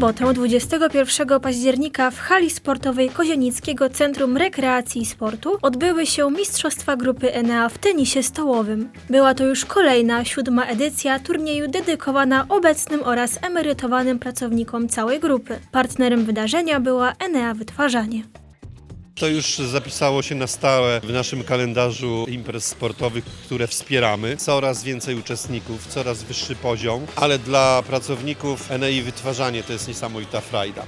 sobotę 21 października w hali sportowej Kozienickiego Centrum Rekreacji i Sportu odbyły się Mistrzostwa Grupy Enea w tenisie stołowym. Była to już kolejna, siódma edycja turnieju dedykowana obecnym oraz emerytowanym pracownikom całej grupy. Partnerem wydarzenia była Enea Wytwarzanie. To już zapisało się na stałe w naszym kalendarzu imprez sportowych, które wspieramy. Coraz więcej uczestników, coraz wyższy poziom, ale dla pracowników Enei Wytwarzanie to jest niesamowita frajda,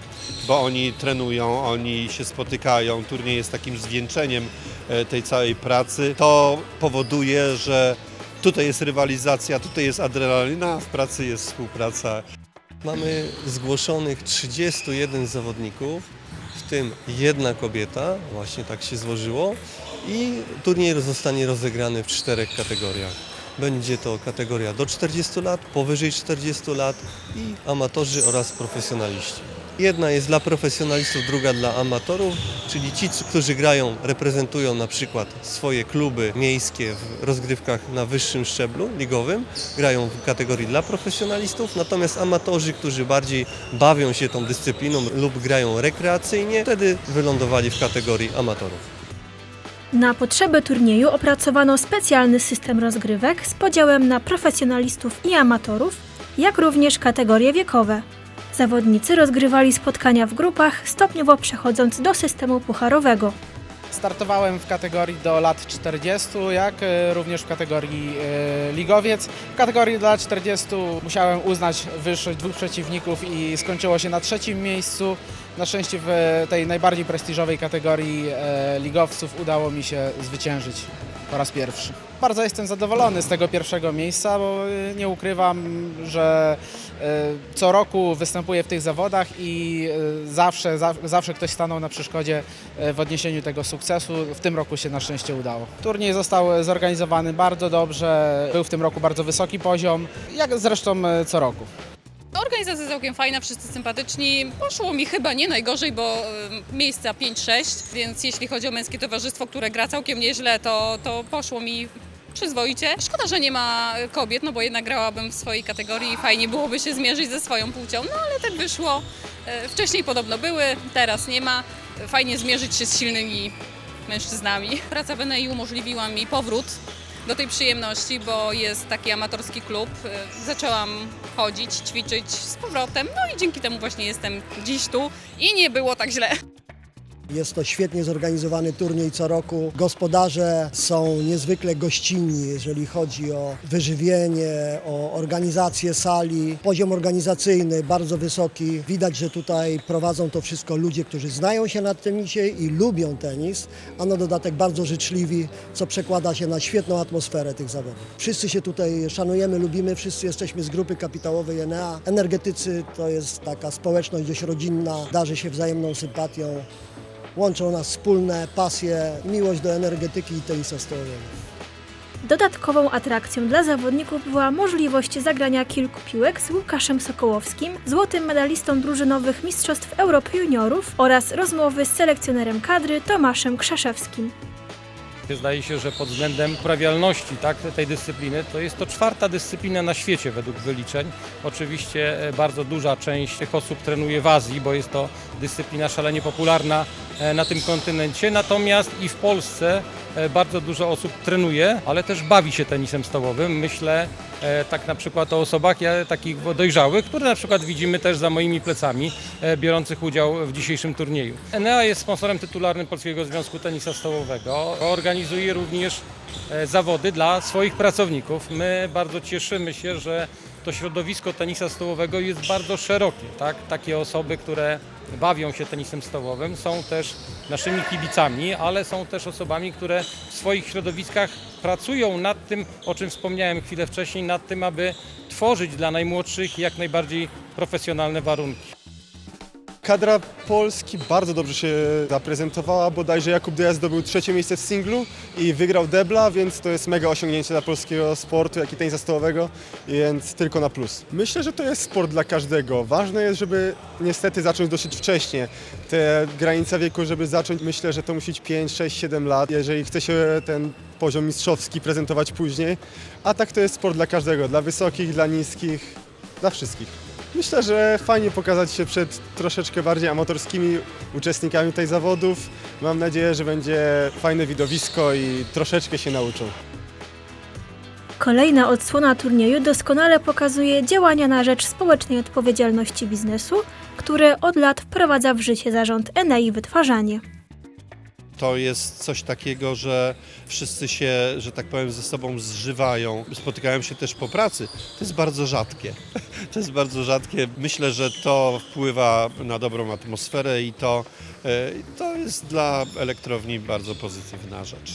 bo oni trenują, oni się spotykają, turniej jest takim zwieńczeniem e, tej całej pracy. To powoduje, że tutaj jest rywalizacja, tutaj jest adrenalina, a w pracy jest współpraca. Mamy zgłoszonych 31 zawodników, w tym jedna kobieta, właśnie tak się złożyło i turniej zostanie rozegrany w czterech kategoriach. Będzie to kategoria do 40 lat, powyżej 40 lat i amatorzy oraz profesjonaliści. Jedna jest dla profesjonalistów, druga dla amatorów, czyli ci, którzy grają, reprezentują na przykład swoje kluby miejskie w rozgrywkach na wyższym szczeblu ligowym, grają w kategorii dla profesjonalistów, natomiast amatorzy, którzy bardziej bawią się tą dyscypliną lub grają rekreacyjnie, wtedy wylądowali w kategorii amatorów. Na potrzeby turnieju opracowano specjalny system rozgrywek z podziałem na profesjonalistów i amatorów, jak również kategorie wiekowe. Zawodnicy rozgrywali spotkania w grupach, stopniowo przechodząc do systemu pucharowego. Startowałem w kategorii do lat 40, jak e, również w kategorii e, ligowiec. W kategorii do lat 40 musiałem uznać wyższość dwóch przeciwników i skończyło się na trzecim miejscu. Na szczęście w tej najbardziej prestiżowej kategorii e, ligowców udało mi się zwyciężyć po raz pierwszy. Bardzo jestem zadowolony z tego pierwszego miejsca, bo e, nie ukrywam, że e, co roku występuję w tych zawodach i e, zawsze, za- zawsze ktoś stanął na przeszkodzie w odniesieniu tego sukcesu. W tym roku się na szczęście udało. Turniej został zorganizowany bardzo dobrze, był w tym roku bardzo wysoki poziom, jak zresztą co roku. Organizacja całkiem fajna, wszyscy sympatyczni. Poszło mi chyba nie najgorzej, bo y, miejsca 5-6, więc jeśli chodzi o męskie towarzystwo, które gra całkiem nieźle, to, to poszło mi przyzwoicie. Szkoda, że nie ma kobiet, no bo jednak grałabym w swojej kategorii i fajnie byłoby się zmierzyć ze swoją płcią, no ale tak wyszło. Y, Wcześniej podobno były, teraz nie ma. Fajnie zmierzyć się z silnymi mężczyznami. Praca w NEI umożliwiła mi powrót do tej przyjemności, bo jest taki amatorski klub. Y, Zaczęłam chodzić, ćwiczyć z powrotem, no i dzięki temu właśnie jestem dziś tu i nie było tak źle. Jest to świetnie zorganizowany turniej co roku. Gospodarze są niezwykle gościnni, jeżeli chodzi o wyżywienie, o organizację sali. Poziom organizacyjny bardzo wysoki. Widać, że tutaj prowadzą to wszystko ludzie, którzy znają się na tenisie i lubią tenis, a na dodatek bardzo życzliwi, co przekłada się na świetną atmosferę tych zawodów. Wszyscy się tutaj szanujemy, lubimy, wszyscy jesteśmy z grupy kapitałowej Enea. Energetycy to jest taka społeczność dość rodzinna, darzy się wzajemną sympatią. Łączą nas wspólne pasje, miłość do energetyki i tenisa stołowego. Dodatkową atrakcją dla zawodników była możliwość zagrania kilku piłek z Łukaszem Sokołowskim, złotym medalistą drużynowych Mistrzostw Europy Juniorów oraz rozmowy z selekcjonerem kadry Tomaszem Krzeszewskim. Zdaje się, że pod względem prawialności tak, tej dyscypliny to jest to czwarta dyscyplina na świecie według wyliczeń. Oczywiście e, bardzo duża część tych osób trenuje w Azji, bo jest to dyscyplina szalenie popularna e, na tym kontynencie. Natomiast i w Polsce bardzo dużo osób trenuje, ale też bawi się tenisem stołowym. Myślę e, tak na przykład o osobach takich dojrzałych, które na przykład widzimy też za moimi plecami, e, biorących udział w dzisiejszym turnieju. Enea jest sponsorem tytularnym Polskiego Związku Tenisa Stołowego. Organizuje również e, zawody dla swoich pracowników. My bardzo cieszymy się, że to środowisko tenisa stołowego jest bardzo szerokie. Tak? Takie osoby, które bawią się tenisem stołowym, są też naszymi kibicami, ale są też osobami, które w swoich środowiskach pracują nad tym, o czym wspomniałem chwilę wcześniej, nad tym, aby tworzyć dla najmłodszych jak najbardziej profesjonalne warunki. Kadra Polski bardzo dobrze się zaprezentowała, bodajże Jakub Deja zdobył trzecie miejsce w singlu i wygrał debla, więc to jest mega osiągnięcie dla polskiego sportu, jak i tenisa stołowego, więc tylko na plus. Myślę, że to jest sport dla każdego. Ważne jest, żeby niestety zacząć dosyć wcześnie. Te granice wieku, żeby zacząć, myślę, że to musi być 5, 6, 7 lat, jeżeli chce się ten poziom mistrzowski prezentować później. A tak to jest sport dla każdego, dla wysokich, dla niskich, dla wszystkich. Myślę, że fajnie pokazać się przed troszeczkę bardziej amatorskimi uczestnikami tej zawodów. Mam nadzieję, że będzie fajne widowisko i troszeczkę się nauczą. Kolejna odsłona turnieju doskonale pokazuje działania na rzecz społecznej odpowiedzialności biznesu, które od lat wprowadza w życie zarząd Enei Wytwarzanie. To jest coś takiego, że wszyscy się, że tak powiem, ze sobą zżywają, spotykają się też po pracy. To jest bardzo rzadkie. To jest bardzo rzadkie. Myślę, że to wpływa na dobrą atmosferę i to, e, to jest dla elektrowni bardzo pozytywna rzecz.